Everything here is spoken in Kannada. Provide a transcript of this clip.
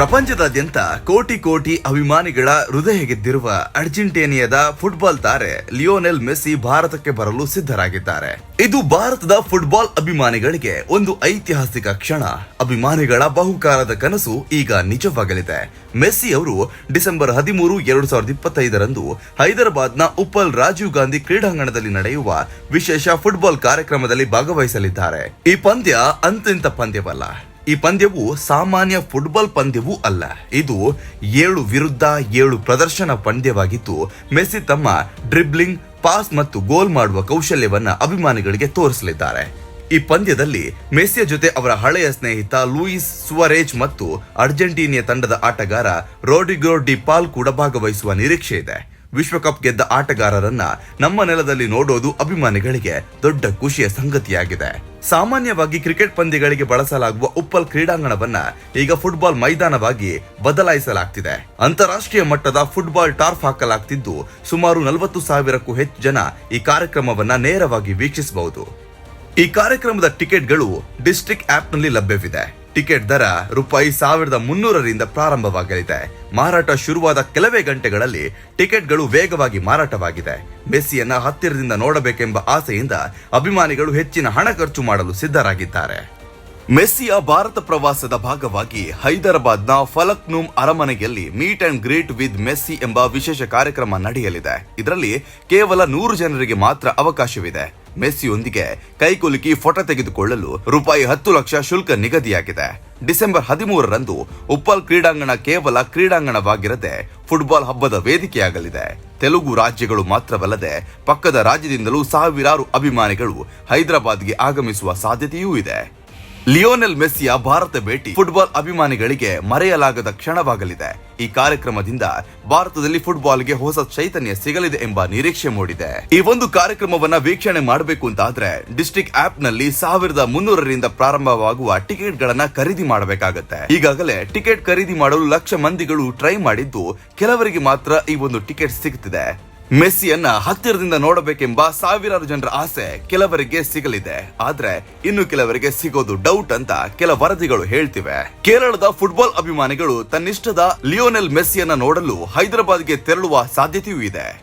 ಪ್ರಪಂಚದಾದ್ಯಂತ ಕೋಟಿ ಕೋಟಿ ಅಭಿಮಾನಿಗಳ ಹೃದಯ ಗೆದ್ದಿರುವ ಅರ್ಜೆಂಟೇನಿಯಾದ ಫುಟ್ಬಾಲ್ ತಾರೆ ಲಿಯೋನೆಲ್ ಮೆಸ್ಸಿ ಭಾರತಕ್ಕೆ ಬರಲು ಸಿದ್ಧರಾಗಿದ್ದಾರೆ. ಇದು ಭಾರತದ ಫುಟ್ಬಾಲ್ ಅಭಿಮಾನಿಗಳಿಗೆ ಒಂದು ಐತಿಹಾಸಿಕ ಕ್ಷಣ. ಅಭಿಮಾನಿಗಳ ಬಹುಕಾಲದ ಕನಸು ಈಗ ನಿಜವಾಗಲಿದೆ. ಮೆಸ್ಸಿ ಅವರು ಡಿಸೆಂಬರ್ ಹದಿಮೂರು ಎರಡು ಸಾವಿರದ ಇಪ್ಪತ್ತೈದರಂದು ಹೈದರಾಬಾದ್ನ ಉಪ್ಪಲ್ ರಾಜೀವ್ ಗಾಂಧಿ ಕ್ರೀಡಾಂಗಣದಲ್ಲಿ ನಡೆಯುವ ವಿಶೇಷ ಫುಟ್ಬಾಲ್ ಕಾರ್ಯಕ್ರಮದಲ್ಲಿ ಭಾಗವಹಿಸಲಿದ್ದಾರೆ. ಈ ಪಂದ್ಯ ಅಂತಿಂತ ಪಂದ್ಯವಲ್ಲ. ಈ ಪಂದ್ಯವು ಸಾಮಾನ್ಯ ಫುಟ್ಬಾಲ್ ಪಂದ್ಯವೂ ಅಲ್ಲ. ಇದು ಏಳು ವಿರುದ್ಧ ಏಳು ಪ್ರದರ್ಶನ ಪಂದ್ಯವಾಗಿದ್ದು ಮೆಸ್ಸಿ ತಮ್ಮ ಡ್ರಿಬ್ಲಿಂಗ್, ಪಾಸ್ ಮತ್ತು ಗೋಲ್ ಮಾಡುವ ಕೌಶಲ್ಯವನ್ನ ಅಭಿಮಾನಿಗಳಿಗೆ ತೋರಿಸಲಿದ್ದಾರೆ. ಈ ಪಂದ್ಯದಲ್ಲಿ ಮೆಸ್ಸಿಯ ಜೊತೆ ಅವರ ಹಳೆಯ ಸ್ನೇಹಿತ ಲೂಯಿಸ್ ಸುವರೇಜ್ ಮತ್ತು ಅರ್ಜೆಂಟೀನಿಯಾ ತಂಡದ ಆಟಗಾರ ರೋಡಿಗೋ ಡಿ ಪಾಲ್ ಕೂಡ ಭಾಗವಹಿಸುವ ನಿರೀಕ್ಷೆ ಇದೆ. ವಿಶ್ವಕಪ್ ಗೆದ್ದ ಆಟಗಾರರನ್ನ ನಮ್ಮ ನೆಲದಲ್ಲಿ ನೋಡೋದು ಅಭಿಮಾನಿಗಳಿಗೆ ದೊಡ್ಡ ಖುಷಿಯ ಸಂಗತಿಯಾಗಿದೆ. ಸಾಮಾನ್ಯವಾಗಿ ಕ್ರಿಕೆಟ್ ಪಂದ್ಯಗಳಿಗೆ ಬಳಸಲಾಗುವ ಉಪ್ಪಲ್ ಕ್ರೀಡಾಂಗಣವನ್ನ ಈಗ ಫುಟ್ಬಾಲ್ ಮೈದಾನವಾಗಿ ಬದಲಾಯಿಸಲಾಗ್ತಿದೆ. ಅಂತಾರಾಷ್ಟ್ರೀಯ ಮಟ್ಟದ ಫುಟ್ಬಾಲ್ ಟಾರ್ಫ್ ಹಾಕಲಾಗ್ತಿದ್ದು ಸುಮಾರು ನಲವತ್ತು ಸಾವಿರಕ್ಕೂ ಹೆಚ್ಚು ಜನ ಈ ಕಾರ್ಯಕ್ರಮವನ್ನ ನೇರವಾಗಿ ವೀಕ್ಷಿಸಬಹುದು. ಈ ಕಾರ್ಯಕ್ರಮದ ಟಿಕೆಟ್ಗಳು ಡಿಸ್ಟ್ರಿಕ್ಟ್ ಆಪ್ನಲ್ಲಿ ಲಭ್ಯವಿದೆ. ಟಿಕೆಟ್ ದರ ರೂಪಾಯಿ ಸಾವಿರದ ಮುನ್ನೂರರಿಂದ ಪ್ರಾರಂಭವಾಗಲಿದೆ. ಮಾರಾಟ ಶುರುವಾದ ಕೆಲವೇ ಗಂಟೆಗಳಲ್ಲಿ ಟಿಕೆಟ್ಗಳು ವೇಗವಾಗಿ ಮಾರಾಟವಾಗಿದೆ. ಮೆಸ್ಸಿಯನ್ನ ಹತ್ತಿರದಿಂದ ನೋಡಬೇಕೆಂಬ ಆಸೆಯಿಂದ ಅಭಿಮಾನಿಗಳು ಹೆಚ್ಚಿನ ಹಣ ಖರ್ಚು ಮಾಡಲು ಸಿದ್ಧರಾಗಿದ್ದಾರೆ. ಮೆಸ್ಸಿಯ ಭಾರತ ಪ್ರವಾಸದ ಭಾಗವಾಗಿ ಹೈದರಾಬಾದ್ನ ಫಲಕ್ನೂಮ್ ಅರಮನೆಯಲ್ಲಿ meet and greet with Messi ಎಂಬ ವಿಶೇಷ ಕಾರ್ಯಕ್ರಮ ನಡೆಯಲಿದೆ. ಇದರಲ್ಲಿ ಕೇವಲ ನೂರು ಜನರಿಗೆ ಮಾತ್ರ ಅವಕಾಶವಿದೆ. ಮೆಸ್ಸಿಯೊಂದಿಗೆ ಕೈಕುಲುಕಿ ಫೋಟೋ ತೆಗೆದುಕೊಳ್ಳಲು ರೂಪಾಯಿ ಹತ್ತು ಲಕ್ಷ ಶುಲ್ಕ ನಿಗದಿಯಾಗಿದೆ. ಡಿಸೆಂಬರ್ ಹದಿಮೂರರಂದು ಉಪ್ಪಲ್ ಕ್ರೀಡಾಂಗಣ ಕೇವಲ ಕ್ರೀಡಾಂಗಣವಾಗಿರದೆ ಫುಟ್ಬಾಲ್ ಹಬ್ಬದ ವೇದಿಕೆಯಾಗಲಿದೆ. ತೆಲುಗು ರಾಜ್ಯಗಳು ಮಾತ್ರವಲ್ಲದೆ ಪಕ್ಕದ ರಾಜ್ಯದಿಂದಲೂ ಸಾವಿರಾರು ಅಭಿಮಾನಿಗಳು ಹೈದರಾಬಾದ್ಗೆ ಆಗಮಿಸುವ ಸಾಧ್ಯತೆಯೂ ಇದೆ. ಲಿಯೋನೆಲ್ ಮೆಸ್ಸಿಯ ಭಾರತ ಭೇಟಿ ಫುಟ್ಬಾಲ್ ಅಭಿಮಾನಿಗಳಿಗೆ ಮರೆಯಲಾಗದ ಕ್ಷಣವಾಗಲಿದೆ. ಈ ಕಾರ್ಯಕ್ರಮದಿಂದ ಭಾರತದಲ್ಲಿ ಫುಟ್ಬಾಲ್ಗೆ ಹೊಸ ಚೈತನ್ಯ ಸಿಗಲಿದೆ ಎಂಬ ನಿರೀಕ್ಷೆ ಮೂಡಿದೆ. ಈ ಒಂದು ಕಾರ್ಯಕ್ರಮವನ್ನ ವೀಕ್ಷಣೆ ಮಾಡಬೇಕು ಅಂತಾದ್ರೆ ಡಿಸ್ಟಿಕ್ ಆಪ್ನಲ್ಲಿ ಸಾವಿರದ ಮುನ್ನೂರರಿಂದ ಪ್ರಾರಂಭವಾಗುವ ಟಿಕೆಟ್ ಗಳನ್ನ ಖರೀದಿ ಮಾಡಬೇಕಾಗತ್ತೆ. ಈಗಾಗಲೇ ಟಿಕೆಟ್ ಖರೀದಿ ಮಾಡಲು ಲಕ್ಷ ಮಂದಿಗಳು ಟ್ರೈ ಮಾಡಿದ್ದು ಕೆಲವರಿಗೆ ಮಾತ್ರ ಈ ಒಂದು ಟಿಕೆಟ್ ಸಿಗುತ್ತಿದೆ ಮೆಸ್ಸಿಯನ್ನ ಹತ್ತಿರದಿಂದ ನೋಡಬೇಕೆಂಬ ಸಾವಿರಾರು ಜನರ ಆಸೆ ಕೆಲವರಿಗೆ ಸಿಗಲಿದೆ. ಆದ್ರೆ ಇನ್ನು ಕೆಲವರಿಗೆ ಸಿಗೋದು ಡೌಟ್ ಅಂತ ಕೆಲ ವರದಿಗಳು ಹೇಳ್ತಿವೆ. ಕೇರಳದ ಫುಟ್ಬಾಲ್ ಅಭಿಮಾನಿಗಳು ತನ್ನಿಷ್ಟದ ಲಿಯೋನೆಲ್ ಮೆಸ್ಸಿಯನ್ನ ನೋಡಲು ಹೈದರಾಬಾದ್ಗೆ ತೆರಳುವ ಸಾಧ್ಯತೆಯೂ ಇದೆ.